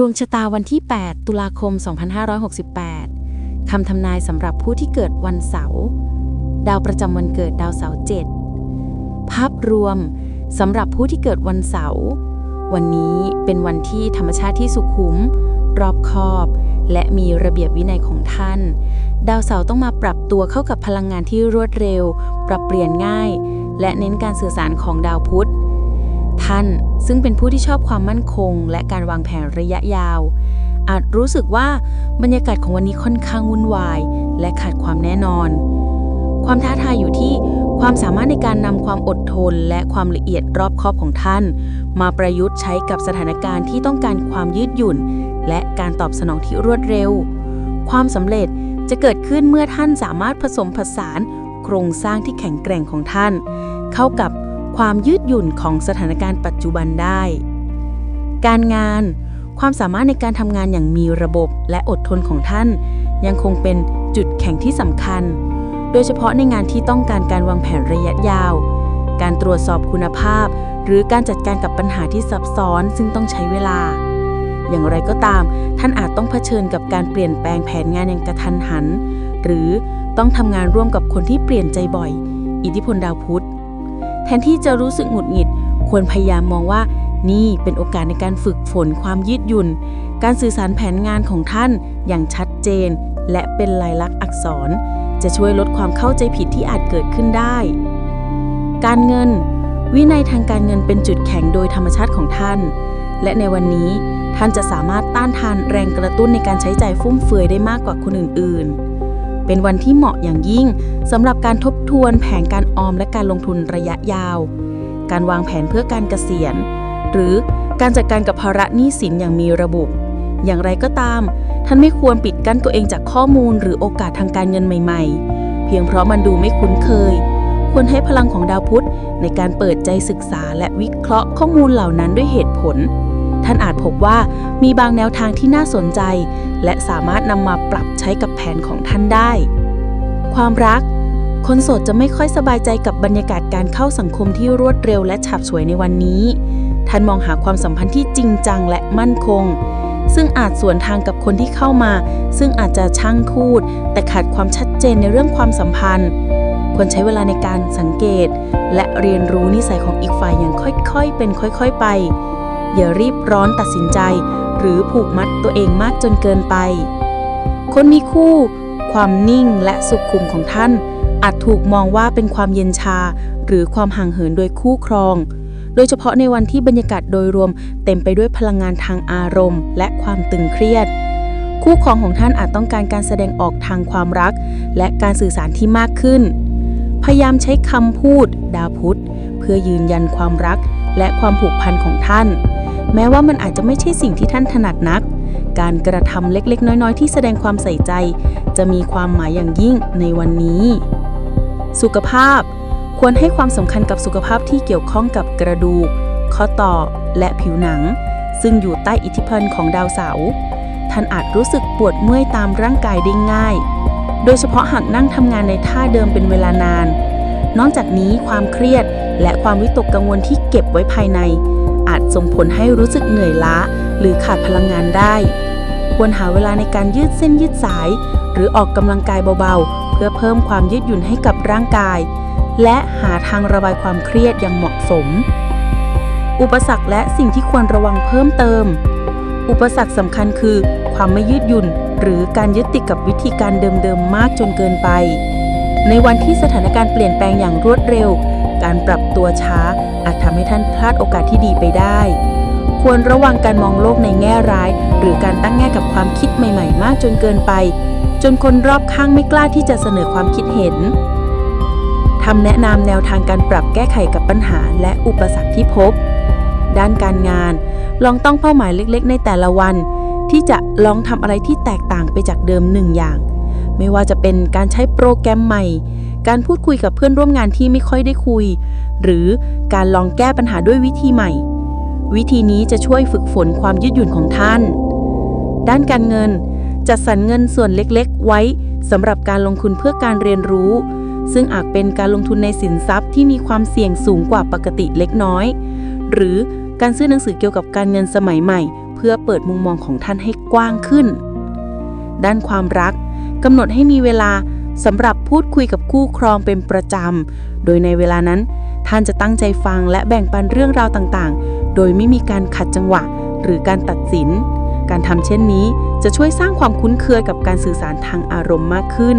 ดวงชะตาวันที่ 8 ตุลาคม 2568 คำทำนายสำหรับผู้ที่เกิดวันเสาร์ดาวประจำวันเกิดดาวเสาร์7ภาพรวมสำหรับผู้ที่เกิดวันเสาร์วันนี้เป็นวันที่ธรรมชาติที่สุขุม รอบคอบ และมีระเบียบวินัยของท่าน ดาวเสาร์ต้องมาปรับตัวเข้ากับพลังงานที่รวดเร็ว ปรับเปลี่ยนง่าย และเน้นการสื่อสารของดาวพุธ ท่าน ซึ่งเป็นผู้ที่ชอบความมั่นคง และการวางแผนระยะยาว อาจรู้สึกว่าบรรยากาศของวันนี้ค่อนข้างวุ่นวาย และขาดความแน่นอน ความท้าทายอยู่ที่ความสามารถในการนำความอดทน และความละเอียดรอบคอบของท่าน มาประยุกต์ใช้กับสถานการณ์ที่ต้องการความยืดหยุ่น และการตอบสนองที่รวดเร็ว ความสำเร็จจะเกิดขึ้นเมื่อท่านสามารถผสมผสานโครงสร้างที่แข็งแกร่งของท่าน เข้ากับ ความยืดหยุ่นของสถานการณ์ปัจจุบันได้ การงาน ความสามารถในการทำงานอย่างมีระบบและอดทนของท่าน ยังคงเป็นจุดแข็งที่สำคัญ โดยเฉพาะในงานที่ต้องการการวางแผนระยะยาว การตรวจสอบคุณภาพ หรือการจัดการกับปัญหาที่ซับซ้อนซึ่งต้องใช้เวลา อย่างไรก็ตาม ท่านอาจต้องเผชิญกับการเปลี่ยนแปลงแผนงานอย่างกระทันหัน หรือต้องทำงานร่วมกับคนที่เปลี่ยนใจบ่อย อิทธิพลดาวพุธ แทนที่จะรู้สึกหงุดหงิด ควรพยายามมองว่า นี่เป็นโอกาสในการฝึกฝนความยืดหยุ่น การสื่อสารแผนงานของท่านอย่างชัดเจน และเป็นลายลักษณ์อักษร จะช่วยลดความเข้าใจผิดที่อาจเกิดขึ้นได้ การเงิน วินัยทางการเงินเป็นจุดแข็งโดยธรรมชาติของท่าน และในวันนี้ท่านจะสามารถต้านทานแรงกระตุ้นในการใช้จ่ายฟุ่มเฟือยได้มากกว่าคนอื่นๆ เป็นวันที่เหมาะอย่างยิ่งสำหรับการทบทวนแผนการออมและการลงทุนระยะยาว การวางแผนเพื่อการเกษียณ หรือการจัดการกับภาระหนี้สินอย่างมีระบบอย่างไรก็ตาม ท่านไม่ควรปิดกั้นตัวเองจากข้อมูลหรือโอกาสทางการเงินใหม่ๆ เพียงเพราะมันดูไม่คุ้นเคย ควรให้พลังของดาวพุธในการเปิดใจศึกษาและวิเคราะห์ข้อมูลเหล่านั้นด้วยเหตุผล ท่านอาจพบว่ามีบางแนวทางที่น่าสนใจ และสามารถนำมาปรับใช้กับแผนของท่านได้ ความรัก คนโสดจะไม่ค่อยสบายใจกับบรรยากาศการเข้าสังคมที่รวดเร็วและฉาบฉวยในวันนี้ ท่านมองหาความสัมพันธ์ที่จริงจังและมั่นคง ซึ่งอาจสวนทางกับคนที่เข้ามา ซึ่งอาจจะช่างพูด แต่ขาดความชัดเจนในเรื่องความสัมพันธ์ควรใช้เวลาในการสังเกต และเรียนรู้นิสัยของอีกฝ่ายอย่างค่อยๆ เป็นค่อย ๆ ไป อย่ารีบร้อนตัดสินใจ หรือผูกมัดตัวเองมากจนเกินไป คนมีคู่ ความนิ่งและสุขุมของท่าน อาจถูกมองว่าเป็นความเย็นชา หรือความห่างเหินโดยคู่ครอง โดยเฉพาะในวันที่บรรยากาศโดยรวมเต็มไปด้วยพลังงานทางอารมณ์ และความตึงเครียด คู่ครองของท่านอาจต้องการการแสดงออกทางความรัก และการสื่อสารที่มากขึ้น พยายามใช้คำพูด ดาพุธเพื่อยืนยันความรัก และความผูกพันของท่าน แม้ว่ามันอาจจะไม่ใช่สิ่งที่ท่านถนัดนัก การกระทำเล็กๆ น้อยๆ ที่แสดงความใส่ใจ จะมีความหมายอย่างยิ่งในวันนี้ สุขภาพ ควรให้ความสำคัญกับสุขภาพที่เกี่ยวข้องกับกระดูก ข้อต่อ และผิวหนัง ซึ่งอยู่ใต้อิทธิพลของดาวเสาร์ท่านอาจรู้สึกปวดเมื่อยตามร่างกายได้ง่าย โดยเฉพาะหากนั่งทำงานในท่าเดิมเป็นเวลานาน นอกจากนี้ความเครียด และความวิตกกังวลที่เก็บไว้ภายใน อาจส่งผลให้รู้สึกเหนื่อยล้า หรือขาดพลังงานได้ ควรหาเวลาในการยืดเส้นยืดสาย หรือออกกำลังกายเบาๆ เพื่อเพิ่มความยืดหยุ่นให้กับร่างกาย และหาทางระบายความเครียดอย่างเหมาะสม อุปสรรคและสิ่งที่ควรระวังเพิ่มเติม อุปสรรคสำคัญคือ ความไม่ยืดหยุ่น หรือการยึดติดกับวิธีการเดิมๆมากจนเกินไปในวันที่สถานการณ์เปลี่ยนแปลงอย่างรวดเร็ว การปรับตัวช้า อาจทำให้ท่านพลาดโอกาสที่ดีไปได้ ควรระวังการมองโลกในแง่ร้าย หรือการตั้งแง่กับความคิดใหม่ ๆ มากจนเกินไป จนคนรอบข้างไม่กล้าที่จะเสนอความคิดเห็นทำแนะนำแนวทางการปรับแก้ไขกับปัญหาและอุปสรรคที่พบ ด้านการงาน ลองตั้งเป้าหมายเล็กๆ ในแต่ละวัน ที่จะลองทำอะไรที่แตกต่างไปจากเดิมหนึ่งอย่าง ไม่ว่าจะเป็นการใช้โปรแกรมใหม่ การพูดคุยกับเพื่อนร่วมงานที่ไม่ค่อยได้คุย หรือการลองแก้ปัญหาด้วยวิธีใหม่ วิธีนี้จะช่วยฝึกฝนความยืดหยุ่นของท่าน ด้านการเงิน จัดสรรเงินส่วนเล็กๆ ไว้สำหรับการลงทุนเพื่อการเรียนรู้ ซึ่งอาจเป็นการลงทุนในสินทรัพย์ที่มีความเสี่ยงสูงกว่าปกติเล็กน้อย หรือการซื้อหนังสือเกี่ยวกับการเงินสมัยใหม่ เพื่อเปิดมุมมองของท่านให้กว้างขึ้น ด้านความรักกำหนดให้มีเวลา สำหรับพูดคุยกับคู่ครองเป็นประจำ โดยในเวลานั้น ท่านจะตั้งใจฟังและแบ่งปันเรื่องราวต่างๆ โดยไม่มีการขัดจังหวะ หรือการตัดสิน การทำเช่นนี้จะช่วยสร้างความคุ้นเคยกับการสื่อสารทางอารมณ์มากขึ้น